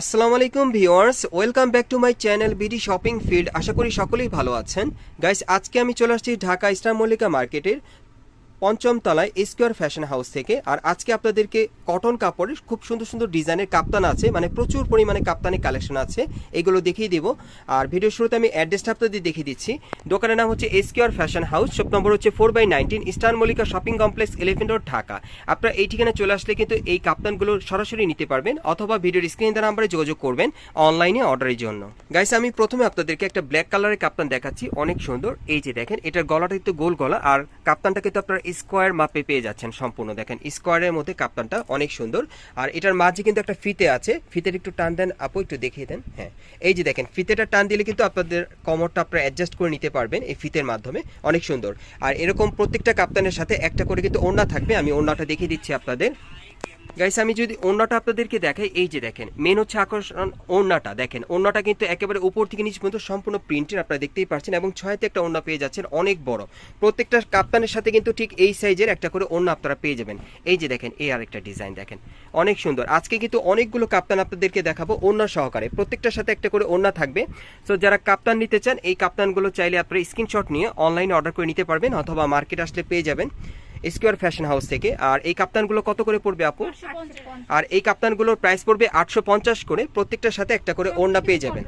আসসালামু আলাইকুম viewers, welcome back to my channel BD shopping field. আশা করি সকলেই ভালো আছেন। গাইস, আজকে আমি চলে আসছি ঢাকা ইস্টার মল্লিকা মার্কেটের পঞ্চম তলায় স্কোয়ার ফ্যাশন হাউস থেকে। আর আজকে আপনাদেরকে কটন কাপড়ের খুব সুন্দর সুন্দর ডিজাইনের কাপ্তান আছে মানে প্রচুর পরিমাণে কাপ্তানের কালেকশন আছে, এগুলো দেখিয়ে দিব। আর ভিডিও শুরুতে আমি অ্যাড্রেসটা আপনাদের দেখিয়ে দিচ্ছি। দোকানের নাম হচ্ছে square fashion house shop number হচ্ছে four by nineteen star Mallika shopping complex eleven road Dhaka আপনারা এই ঠিকানা চলে আসলে কিন্তু এই কাপ্তানগুলো সরাসরি নিতে পারবেন, অথবা ভিডিওর স্ক্রিন দ্বারা নাম্বারে যোগাযোগ করবেন অনলাইনে অর্ডারের জন্য। গাইস আমি প্রথমে আপনাদেরকে একটা ব্ল্যাক কালারের কাপ্তান দেখাচ্ছি, অনেক সুন্দর। এই যে দেখেন, এটার গলাটা একটু গোল গলা, আর কাপ্তানটা কিন্তু আপনারা স্কোয়ার মাপে পেয়ে যাচ্ছেন সম্পূর্ণ। দেখেন, স্কোয়ারের মধ্যে কাপ্তানটা অনেক সুন্দর। আর এটার মাঝে কিন্তু একটা ফিতে আছে। ফিতের একটু টান দেন, আপু, একটু দেখিয়ে দেন। হ্যাঁ এই যে দেখেন, ফিতেটা টান দিলে কিন্তু আপনাদের কমরটা আপনারা অ্যাডজাস্ট করে নিতে পারবেন এই ফিতের মাধ্যমে। অনেক সুন্দর। আর এরকম প্রত্যেকটা কাপ্তানের সাথে একটা করে কিন্তু ওড়না থাকবে। আমি ওড়নাটা দেখিয়ে দিচ্ছি আপনাদের। গাইস আমি যদি ওড়নাটা আপনাদেরকে দেখাই, এই যে দেখেন মেন হচ্ছে আকর্ষণ ওড়নাটা। দেখেন, ওড়নাটা কিন্তু একেবারে উপর থেকে নিচ পর্যন্ত সম্পূর্ণ প্রিন্টের আপনারা দেখতেই পাচ্ছেন, এবং ছয়তে একটা ওড়না পেয়ে যাচ্ছেন, অনেক বড়। প্রত্যেকটা কাপ্তানের সাথে কিন্তু ঠিক এই সাইজের একটা করে ওড়না আপনারা পেয়ে যাবেন। এই যে দেখেন, এই আরেকটা ডিজাইন দেখেন, অনেক সুন্দর। আজকে কিন্তু অনেকগুলো কাপ্তান আপনাদেরকে দেখাবো ওড়না সহকারে। প্রত্যেকটার সাথে একটা করে ওড়না থাকবে। সো যারা কাপ্তান নিতে চান, এই কাপ্তানগুলো চাইলে আপনারা স্ক্রিনশট নিয়ে অনলাইনে অর্ডার করে নিতে পারবেন, অথবা মার্কেট আসলে পেয়ে যাবেন। স্কোয়ার ফ্যাশন হাউস থেকে। আর এই কাপ্তানগুলো কত করে পড়বে আপু? আর এই কাপ্তানগুলোর প্রাইস পড়বে আটশো পঞ্চাশ করে। প্রত্যেকটার সাথে একটা করে ওড়না পেয়ে যাবেন।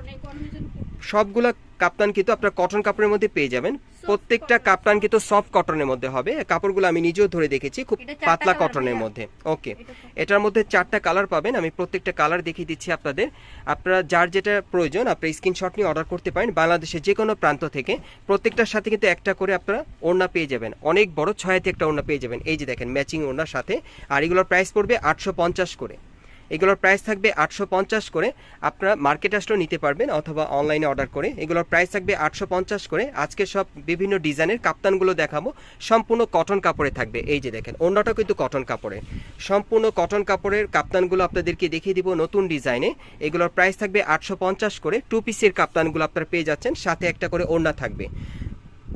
সবগুলা কাপ্তান কিন্তু আপনার কটন কাপড়ের মধ্যে পেয়ে যাবেন। প্রত্যেকটা কাপ্তান কিন্তু সফট কটনের মধ্যে হবে। কাপড়গুলো আমি নিজেও ধরে দেখেছি খুব পাতলা কটনের মধ্যে। ওকে এটার মধ্যে চারটা কালার পাবেন। আমি প্রত্যেকটা কালার দেখিয়ে দিচ্ছি আপনাদের। আপনারা যার যেটা প্রয়োজন আপনি স্ক্রিনশট নিয়ে অর্ডার করতে পারেন বাংলাদেশের যে কোনো প্রান্ত থেকে। প্রত্যেকটার সাথে কিন্তু একটা করে আপনারা ওড়না পেয়ে যাবেন। অনেক বড় ছয়াতে একটা ওড়না পেয়ে যাবেন। এই যে দেখেন ম্যাচিং ওড়নার সাথে। আর এগুলোর প্রাইস পড়বে আটশো পঞ্চাশ করে। এগুলোর প্রাইস থাকবে আটশো পঞ্চাশ করে। আপনারা মার্কেট আসলেও নিতে পারবেন অথবা অনলাইনে অর্ডার করে। এগুলোর প্রাইস থাকবে আটশো পঞ্চাশ করে। আজকে সব বিভিন্ন ডিজাইনের কাপ্তানগুলো দেখাবো। সম্পূর্ণ কটন কাপড়ে থাকবে। এই যে দেখেন অন্যটা কিন্তু কটন কাপড়ে। সম্পূর্ণ কটন কাপড়ের কাপ্তানগুলো আপনাদেরকে দেখিয়ে দিব নতুন ডিজাইনে এগুলোর প্রাইস থাকবে আটশো পঞ্চাশ করে। টু পিসের কাপ্তানগুলো আপনারা পেয়ে যাচ্ছেন। সাথে একটা করে ওড়না থাকবে।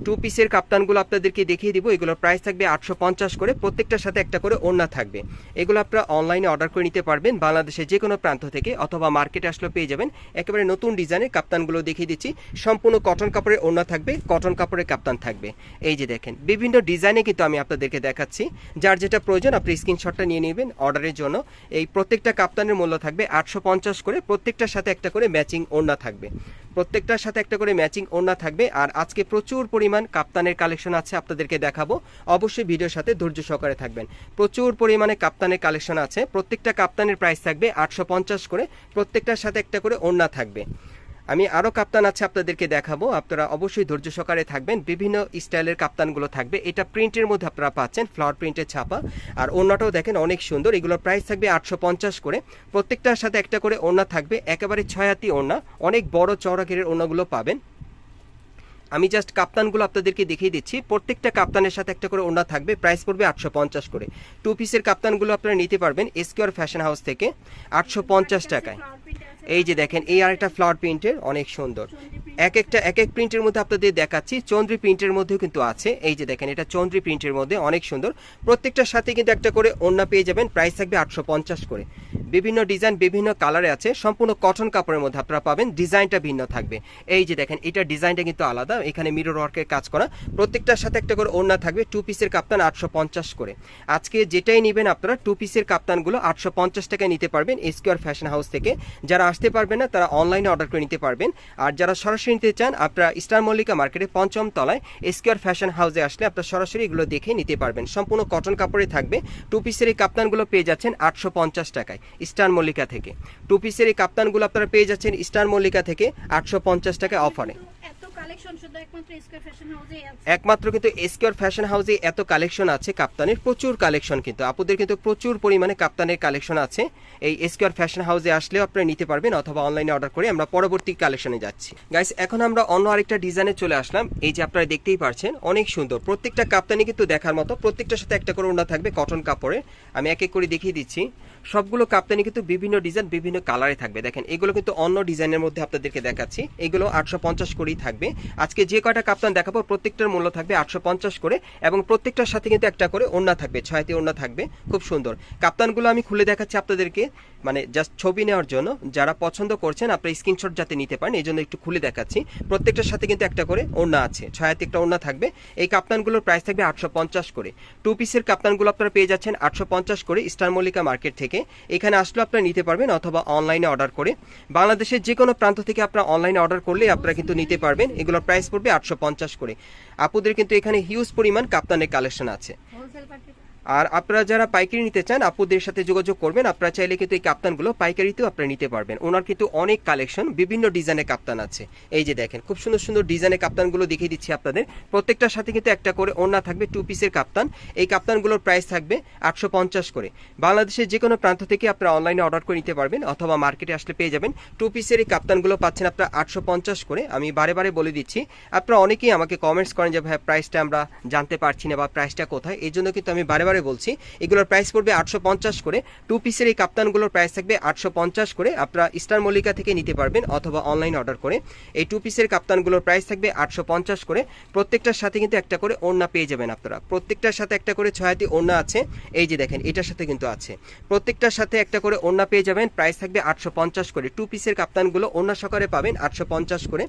টু পিসের কাপ্তানগুলো আপনাদেরকে দেখিয়ে দিব। এগুলোর প্রাইস থাকবে আটশো পঞ্চাশ করে। প্রত্যেকটার সাথে একটা করে ওড়না থাকবে। এগুলো আপনারা অনলাইনে অর্ডার করে নিতে পারবেন। বাংলাদেশের যে কোনো প্রান্ত থেকে অথবা মার্কেটে আসলে পেয়ে যাবেন। একেবারে নতুন ডিজাইনের কাপ্তানগুলো দেখিয়ে দিচ্ছি। সম্পূর্ণ কটন কাপড়ের ওড়না থাকবে কটন কাপড়ের কাপ্তান থাকবে। এই যে দেখেন, বিভিন্ন ডিজাইনে কিন্তু আমি আপনাদেরকে দেখাচ্ছি। যার যেটা প্রয়োজন, আপনি স্ক্রিনশটটা নিয়ে নেবেন অর্ডারের জন্য। এই প্রত্যেকটা কাপ্তানের মূল্য থাকবে আটশো পঞ্চাশ করে। প্রত্যেকটার সাথে একটা করে ম্যাচিং ওড়না থাকবে। প্রত্যেকটার সাথে একটা করে ম্যাচিং ওড়না থাকবে। আর আজকে প্রচুর পরিমাণ কাপ্তানের কালেকশন আছে আপনাদেরকে দেখাবো। অবশ্যই ভিডিওর সাথে ধৈর্য সহকারে থাকবেন। প্রচুর পরিমাণে কাপ্তানের কালেকশন আছে। প্রত্যেকটা কাপ্তানের প্রাইস থাকবে আটশো পঞ্চাশ করে। প্রত্যেকটার সাথে একটা করে ওড়না থাকবে। আমি আরও কাপ্তান আছে আপনাদেরকে দেখাবো। আপনারা অবশ্যই ধৈর্য সহকারে থাকবেন। বিভিন্ন স্টাইলের কাপ্তানগুলো থাকবে। এটা প্রিন্টের মধ্যে আপনারা পাচ্ছেন, ফ্লাওয়ার প্রিন্টের ছাপা। আর ওড়নাটাও দেখেন অনেক সুন্দর। এগুলোর প্রাইস থাকবে আটশো পঞ্চাশ করে। প্রত্যেকটার সাথে একটা করে ওড়না থাকবে। একেবারে ছয়াতি ওড়না। অনেক বড় চওড়াকের ওড়নাগুলো পাবেন। আমি জাস্ট কাপ্তানগুলো আপনাদেরকে দেখিয়ে দিচ্ছি। প্রত্যেকটা কাপ্তানের সাথে একটা করে ওড়না থাকবে। প্রাইস পড়বে আটশো পঞ্চাশ করে। টু পিসের কাপ্তানগুলো আপনারা নিতে পারবেন। এসকিউর ফ্যাশন হাউস থেকে আটশো পঞ্চাশ টাকায়। এই যে দেখেন, এই আর একটা ফ্লাওয়ার প্রিন্টের অনেক সুন্দর। এক একটা, এক এক প্রিন্টের মধ্যে আপনাদের দেখাচ্ছি, চন্দ্রী প্রিন্টের মধ্যেও কিন্তু আছে। এই যে দেখেন, এটা চন্দ্রী প্রিন্টের মধ্যে অনেক সুন্দর। প্রত্যেকটার সাথে কিন্তু একটা করে ওড়না পেয়ে যাবেন প্রাইস থাকবে আটশো পঞ্চাশ করে। বিভিন্ন ডিজাইন, বিভিন্ন কালারে আছে। সম্পূর্ণ কটন কাপড়ের মধ্যে আপনারা পাবেন। ডিজাইনটা ভিন্ন থাকবে। এই যে দেখেন, এটা ডিজাইনটা কিন্তু আলাদা। এখানে মিরর ওয়ার্কের কাজ করা। প্রত্যেকটার সাথে একটা করে ওড়না থাকবে। টু পিসের কাপ্তান আটশো পঞ্চাশ করে। আজকে যেটাই নেবেন আপনারা টু পিসের কাপ্তানগুলো আটশো পঞ্চাশ টাকায় নিতে পারবেন স্কোয়ার ফ্যাশন হাউস থেকে। যারা আসতে পারবেন না, তারা অনলাইনে অর্ডার করে নিতে পারবেন। আর যারা সরাসরি নিতে চান, আপনারা স্টার মল্লিকা মার্কেটে পঞ্চম তলায় স্কোয়ার ফ্যাশন হাউসে আসলে আপনারা সরাসরি এগুলো দেখে নিতে পারবেন। সম্পূর্ণ কটন কাপড়ে থাকবে। টু পিসের এই কাপ্তানগুলো পেয়ে যাচ্ছেন আটশো পঞ্চাশ টাকায়। স্টার মল্লিকা থেকে। টু পিসের এই কাপ্তানগুলো আপনারা পেয়ে যাচ্ছেন স্টার মল্লিকা থেকে আটশো পঞ্চাশ টাকা অফারে। একমাত্র কিন্তু স্কোয়ার ফ্যাশন হাউসে এত কালেকশন আছে, কাপ্তানের প্রচুর কালেকশন কিন্তু। আপুদের কিন্তু প্রচুর পরিমাণে কাপ্তানের কালেকশন আছে। এই স্কোয়ার ফ্যাশন হাউসে আসলেও আপনারা নিতে পারবেন অথবা অনলাইনে অর্ডার করে আমরা পরবর্তী কালেকশনে যাচ্ছি। গাইস এখন আমরা অন্য আরেকটা ডিজাইনে চলে আসলাম। এই যে আপনারা দেখতেই পারছেন, অনেক সুন্দর। প্রত্যেকটা কাপ্তানি কিন্তু দেখার মতো, প্রত্যেকটার সাথে একটা করে ওড়না থাকবে কটন কাপড়ে আমি এক এক করে দেখিয়ে দিচ্ছি। সবগুলো কাপ্তানি কিন্তু বিভিন্ন ডিজাইন বিভিন্ন কালারে থাকবে। দেখেন, এগুলো কিন্তু অন্য ডিজাইনের মধ্যে আপনাদেরকে দেখাচ্ছি। এগুলো আটশো পঞ্চাশ করেই থাকবে। আজকে যে কয়টা কাপ্তান দেখাবো, প্রত্যেকটার মূল্য থাকবে আটশো পঞ্চাশ করে এবং প্রত্যেকটার সাথে কিন্তু একটা করে ওড়না থাকবে, ছয়টি ওড়না থাকবে, খুব সুন্দর। কাপ্তানগুলো আমি খুলে দেখাচ্ছি আপনাদেরকে মানে জাস্ট ছবি নেওয়ার জন্য। যারা পছন্দ করছেন, আপনার স্ক্রিনশট যাতে নিতে পারেন, এই জন্য একটু খুলে দেখাচ্ছি। প্রত্যেকটার সাথে কিন্তু একটা করে ওড়না আছে, ছয়াতে একটা ওড়না থাকবে। এই কাপ্তানগুলোর প্রাইস থাকবে আটশো পঞ্চাশ করে। টু পিসের কাপ্তানগুলো আপনারা পেয়ে যাচ্ছেন আটশো পঞ্চাশ করে স্টার মল্লিকা মার্কেট থেকে। এখানে আসলে আপনারা নিতে পারবেন অথবা অনলাইনে অর্ডার করে। বাংলাদেশের যে কোনো প্রান্ত থেকে আপনারা অনলাইনে অর্ডার করলে আপনারা কিন্তু নিতে পারবেন। এগুলোর প্রাইস পড়বে আটশো পঞ্চাশ করে। আপুদের কিন্তু এখানে হিউজ পরিমাণ কাপ্তানের কালেকশন আছে। আর আপনারা যারা পাইকারি নিতে চান, আপুদের সাথে যোগাযোগ করবেন। আপনারা চাইলে কিন্তু এই কাপ্তানগুলো পাইকারিতেও আপনারা নিতে পারবেন। ওনার কিন্তু অনেক কালেকশন, বিভিন্ন ডিজাইনের কাপ্তান আছে। এই যে দেখেন, খুব সুন্দর সুন্দর ডিজাইনের কাপ্তানগুলো দেখিয়ে দিচ্ছি আপনাদের। প্রত্যেকটার সাথে কিন্তু একটা করে ওড়না থাকবে টু পিসের কাপ্তান। এই কাপ্তানগুলোর প্রাইস থাকবে আটশো পঞ্চাশ করে। বাংলাদেশের যে কোনো প্রান্ত থেকে আপনারা অনলাইনে অর্ডার করে নিতে পারবেন, অথবা মার্কেটে আসলে পেয়ে যাবেন। টু পিসের এই কাপ্তানগুলো পাচ্ছেন আপনারা আটশো পঞ্চাশ করে। আমি বারে বারে বলে দিচ্ছি, আপনারা অনেকেই আমাকে কমেন্টস করেন যে, ভাই প্রাইসটা আমরা জানতে পারছি না বা প্রাইসটা কোথায়? এই জন্য কিন্তু আমি বারে বারে বলছি, এগুলোর প্রাইস পড়বে আটশো পঞ্চাশ করে। টু পিসের এই কাপ্তানগুলোর প্রাইস থাকবে আটশো পঞ্চাশ করে। আপনারা স্টার মল্লিকা থেকে নিতে পারবেন অথবা অনলাইন অর্ডার করে। এই টু পিসের কাপ্তানগুলোর প্রাইস থাকবে আটশো পঞ্চাশ করে। প্রত্যেকটার সাথে কিন্তু একটা করে ওড়না পেয়ে যাবেন আপনারা। প্রত্যেকটার সাথে একটা করে ছয়াতি ওড়না আছে। এই যে দেখেন, এটার সাথে কিন্তু আছে। প্রত্যেকটার সাথে একটা করে ওড়না পেয়ে যাবেন। প্রাইস থাকবে আটশো পঞ্চাশ করে। টু পিসের কাপ্তানগুলো ওড়না সহকারে পাবেন আটশো পঞ্চাশ করে।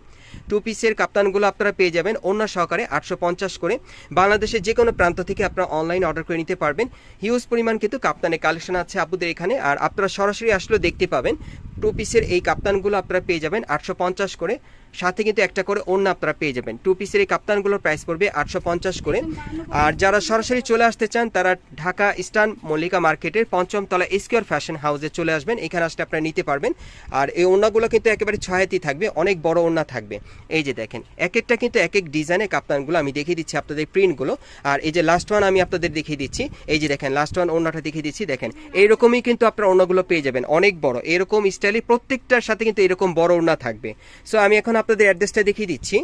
টু পিসের কাপ্তানগুলো আপনারা পেয়ে যাবেন ওড়না সহকারে আটশো পঞ্চাশ করে। বাংলাদেশের যে কোনো প্রান্ত থেকে আপনারা অনলাইন অর্ডার করে নিতে পারবেন। হিউজ পরিমাণ কিন্তু কাপ্তানের কালেকশন আছে আপুদের এখানে। আর আপনারা সরাসরি আসলে দেখতে পাবেন। টু পিসের এই কাপ্তানগুলো আপনারা পেয়ে যাবেন আটশো পঞ্চাশ করে। সাথে কিন্তু একটা করে অন্য আপনারা পেয়ে যাবেন। টু পিসের এই কাপ্তানগুলোর প্রাইস পড়বে আটশো পঞ্চাশ করে। আর যারা সরাসরি চলে আসতে চান, তারা ঢাকা ইস্টার্ন মল্লিকা মার্কেটের পঞ্চম তলা স্কোয়ার ফ্যাশন হাউসে চলে আসবেন। এখানে আসলে আপনারা নিতে পারবেন। আর এই ওড়নাগুলো কিন্তু একেবারে ছয়াতি থাকবে, অনেক বড় ওড়না থাকবে। এই যে দেখেন এক একটা কিন্তু এক এক ডিজাইনের কাপ্তানগুলো আমি দেখিয়ে দিচ্ছি আপনাদের প্রিন্টগুলো আর এই যে লাস্ট ওয়ান আমি আপনাদের দেখিয়ে দিচ্ছি। এই যে দেখেন লাস্ট ওয়ান ওড়নাটা দেখিয়ে দিচ্ছি। দেখেন, এইরকমই কিন্তু আপনারা ওড়নাগুলো পেয়ে যাবেন। অনেক বড়, এরকম স্টাইলে প্রত্যেকটার সাথে কিন্তু এরকম বড় ওড়না থাকবে। সো আমি এখন আপনাদের অ্যাড্রেসটা দেখিয়ে দিচ্ছি।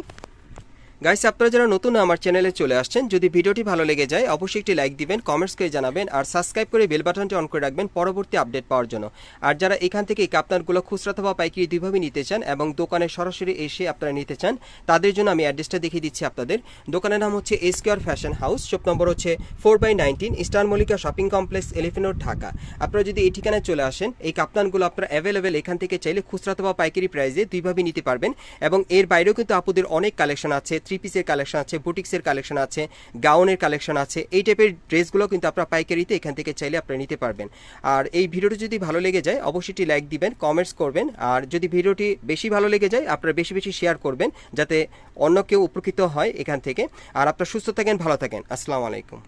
গাইস আপনারা যারা নতুন আমার চ্যানেলে চলে আসছেন, যদি ভিডিওটি ভালো লেগে যায়, অবশ্যই একটি লাইক দিবেন কমেন্টস করে জানাবেন, আর সাবস্ক্রাইব করে বেল বাটনটি অন করে রাখবেন পরবর্তী আপডেট পাওয়ার জন্য। আর যারা এখান থেকে এই কাপ্তানগুলো খুচরা অথবা পাইকারি দুইভাবে নিতে চান এবং দোকানে সরাসরি এসে আপনারা নিতে চান, তাদের জন্য আমি অ্যাড্রেসটা দেখিয়ে দিচ্ছি আপনাদের। দোকানের নাম হচ্ছে SKR fashion house shop number হচ্ছে four by nineteen star Mallika shopping complex এলিফেনোর Dhaka আপনারা যদি এই ঠিকানায় চলে আসেন, এই কাপ্তানগুলো আপনারা অ্যাভেলেবেল এখান থেকে চাইলে খুচরা অথবা পাইকারি প্রাইসে দুইভাবে নিতে পারবেন এবং এর বাইরেও কিন্তু আপুদের অনেক কালেকশন আছে থ্রি পিসের কালেকশন আছে বুটিক্সের কালেকশন আছে গাউনের কালেকশন আছে, এই টাইপের ড্রেসগুলো কিন্তু আপনারা পাইকারিতে এখান থেকে চাইলে আপনারা নিতে পারবেন। আর এই ভিডিওটি যদি ভালো লেগে যায়, অবশ্যই লাইক দিবেন কমেন্টস করবেন। আর যদি ভিডিওটি বেশি ভালো লেগে যায়, আপনারা বেশি বেশি শেয়ার করবেন, যাতে অন্য কেউ উপকৃত হয় এখান থেকে। আর আপনারা সুস্থ থাকেন, ভালো থাকেন। আসসালামু আলাইকুম।